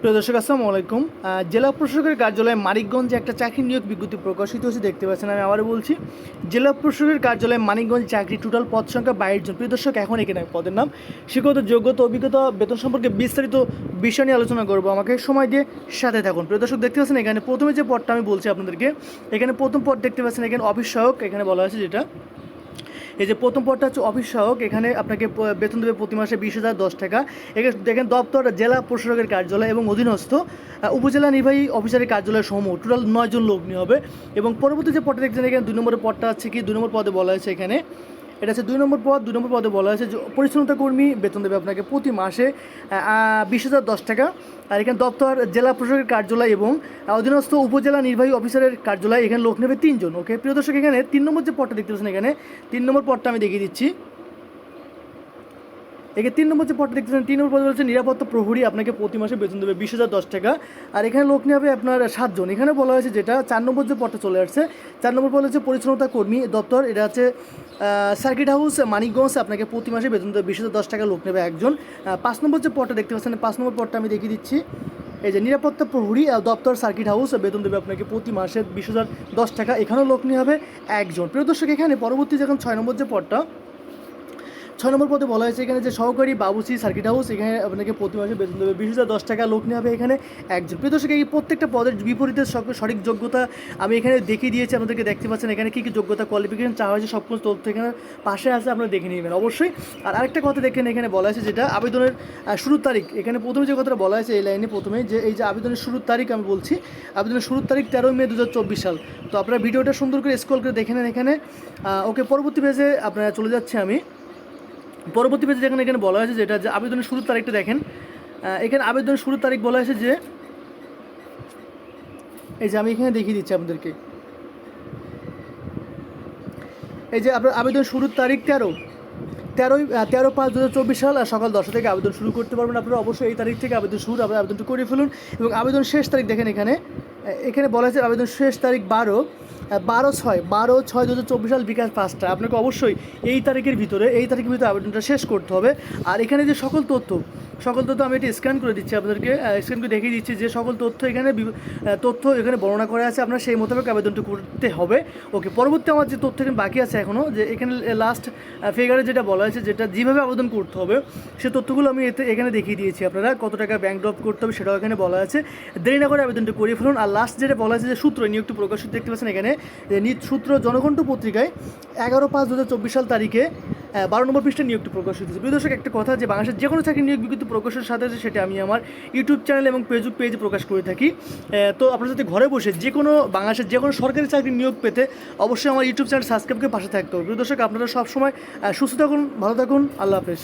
প্রিয় দর্শক, আসসালামু আলাইকুম। জেলা প্রশাসকের কার্যালয়ে মানিকগঞ্জে একটা চাকরি নিয়োগ বিজ্ঞপ্তি প্রকাশিত হয়েছে, দেখতে পাচ্ছেন, আমি আবারও বলছি। জেলা প্রশাসকের কার্যালয়ে মানিকগঞ্জ চাকরি টোটাল পদ সংখ্যা বাইশ জন। প্রিয় দর্শক, এখন এখানে পদের নাম শিক্ষত যোগ্যতা, অভিজ্ঞতা, বেতন সম্পর্কে বিস্তারিত বিষয় নিয়ে আলোচনা করব। আমাকে সময় দিয়ে সাথে থাকুন। প্রিয় দর্শক, দেখতে পাচ্ছেন, এখানে প্রথমে যে পদটা আমি বলছি আপনাদেরকে, এখানে প্রথম পদ দেখতে পাচ্ছেন, এখানে অফিস সহায়ক, এখানে বলা হয়েছে যেটা এই যে প্রথম পদটা হচ্ছে অফিস সহায়ক, এখানে আপনাকে বেতন দেবে প্রতি মাসে বিশ হাজার দশ টাকা। এখানে দেখেন দপ্তর, জেলা প্রশাসকের কার্যালয় এবং অধীনস্থ উপজেলা নির্বাহী অফিসারের কার্যালয় সমূহ। টোটাল নয়জন লোক নিয়ে হবে। এবং পরবর্তী যে পদটা দেখছেন এখানে দুই নম্বরের পদটা আছে কি? দুই নম্বর পদে বলা হয়েছে এখানে এটা হচ্ছে দুই নম্বর পদ, দুই নম্বর পদে বলা হয়েছে যে পরিচ্ছন্নতা কর্মী বেতন দেবে আপনাকে প্রতি মাসে বিশ হাজার দশ টাকা। আর এখানে দপ্তর, জেলা প্রশাসকের কার্যালয় এবং অধীনস্থ উপজেলা নির্বাহী অফিসারের কার্যালয়, এখানে লোক নেবে তিনজন ওকে প্রিয় দর্শক, এখানে তিন নম্বর যে পদটা দেখতে পাচ্ছেন এখানে, তিন নম্বর পদটা আমি দেখিয়ে দিচ্ছি। এখানে তিন নম্বর যে পদটা দেখতেছেন তিন নম্বর পদ হচ্ছে নিরাপত্তা প্রহরী আপনাকে প্রতি মাসে বেতন দেবে বিশ হাজার দশ টাকা। আর এখানে লোক নিয়ে হবে আপনার সাতজন। এখানে বলা হয়েছে যেটা চার নম্বর যে পদটা চলে আসছে, চার নম্বর পদ হচ্ছে পরিচ্ছন্নতা কর্মী দপ্তর। এটা হচ্ছে সার্কিট হাউস মানিকগঞ্জ। আপনাকে প্রতি মাসে বেতন দেবে বিশ হাজার দশ টাকা, লোক নেবে একজন। পাঁচ নম্বর যে পদটা দেখতে পাচ্ছেন, পাঁচ নম্বর পদটা আমি দেখিয়ে দিচ্ছি। এই যে নিরাপত্তা প্রহরী দপ্তর সার্কিট হাউস বেতন দেবে আপনাকে প্রতি মাসে বিশ হাজার দশ টাকা। এখানেও লোক নিয়ে হবে একজন। প্রিয় দর্শক, এখানে পরবর্তী যখন ছয় নম্বর যে পদটা ছয় নম্বর পদে বলা হয়েছে এখানে যে সহকারী বাবুসি সার্কিট হাউস, এখানে আপনাকে প্রতি মাসে বেতন দেবে বিশ হাজার দশ টাকা, লোক হবে এখানে একজন। প্রিয় দর্শক, এই প্রত্যেকটা পদের বিপরীতে সঠিক যোগ্যতা আমি এখানে দেখিয়ে দিয়েছি, আপনাদেরকে দেখতে পাচ্ছেন এখানে কী কী যোগ্যতা কোয়ালিফিকেশন চাওয়া হয়েছে, সব কিছু তথ্য এখানে পাশে আছে, আপনারা দেখে নেবেন অবশ্যই। আর আরেকটা কথা দেখেন এখানে বলা আছে যেটা আবেদনের শুরুর তারিখ। এখানে প্রথমে যে কথাটা বলা হয়েছে এই লাইনে প্রথমে যে এই যে আবেদনের শুরুর তারিখ আমি বলছি, আবেদনের শুরুর তারিখ তেরোই মে দু হাজার চব্বিশ সাল। তো আপনারা ভিডিওটা সুন্দর করে স্ক্রল করে দেখে নেন এখানে। ওকে, পরবর্তী পেজে আপনারা চলে যাচ্ছে আমি। পরবর্তী পেজে যেখানে এখানে বলা হয়েছে যেটা যে আবেদনের শুরুর তারিখটা দেখেন এখানে আবেদনের শুরুর তারিখ বলা হয়েছে যে, এই যে আমি এখানে দেখিয়ে দিচ্ছি আপনাদেরকে। এই যে আপনার আবেদন শুরুর তারিখ তেরো, তেরোই তেরো পাঁচ দু চব্বিশ সাল, আর সকাল দশটা থেকে আবেদন শুরু করতে পারবেন আপনারা অবশ্যই এই তারিখ থেকে আবেদন শুরু আপনারা আবেদনটা করে ফেলুন। এবং আবেদন শেষ তারিখ দেখেন এখানে এখানে বলা হয়েছে আবেদন শেষ তারিখ বারো বারো ছয় বারো ছয় দু হাজার চব্বিশ সাল বিকাল পাঁচটা। আপনাকে অবশ্যই এই তারিখের ভিতরে, এই তারিখের ভিতরে আবেদনটা শেষ করতে হবে। আর এখানে যে সকল তথ্য সকল তথ্য আমি এটা স্ক্যান করে দিচ্ছি আপনাদেরকে। স্ক্যান করে দেখিয়ে দিচ্ছি যে সকল তথ্য এখানে তথ্য এখানে বর্ণনা করা আছে। আপনার সেই মোতাবেক আবেদনটা করতে হবে। ওকে, পরবর্তী আমার যে তথ্য এখানে বাকি আছে এখনও যে এখানে লাস্ট ফিগারে যেটা বলা হয়েছে, যেটা যেভাবে আবেদন করতে হবে, সে তথ্যগুলো আমি এতে, এখানে দেখিয়ে দিয়েছি আপনারা। কত টাকা ব্যাংক ড্রপ করতে হবে সেটাও এখানে বলা আছে। দেরি না করে আবেদনটা করে ফেলুন। আর লাস্ট যেটা বলা আছে যে সূত্র, নিয়োগটি প্রকাশিত দেখতে পাচ্ছেন এখানে। নিজ সূত্র জনকণ্ঠ পত্রিকায় এগারো পাঁচ দু সাল তারিখে বারো নম্বর পৃষ্ঠা নিয়োগটি প্রকাশিত হয়েছে। প্রিয় একটা কথা যে বাংলাদেশের যে কোনো চাকরি নিয়োগ বিজ্ঞপ্তি প্রকাশের সাথে সাথে সেটা আমি আমার ইউটিউব চ্যানেল এবং ফেসবুক পেজে প্রকাশ করে থাকি। তো আপনারা যদি ঘরে বসে যে কোনো বাংলাদেশের যে কোনো সরকারি চাকরি নিয়োগ পেতে অবশ্যই আমার ইউটিউব চ্যানেল সাবস্ক্রাইব করে পাশে থাকতে হবে। প্রিয় আপনারা সবসময় সুস্থ থাকুন, ভালো থাকুন, আল্লাহ হাফেজ।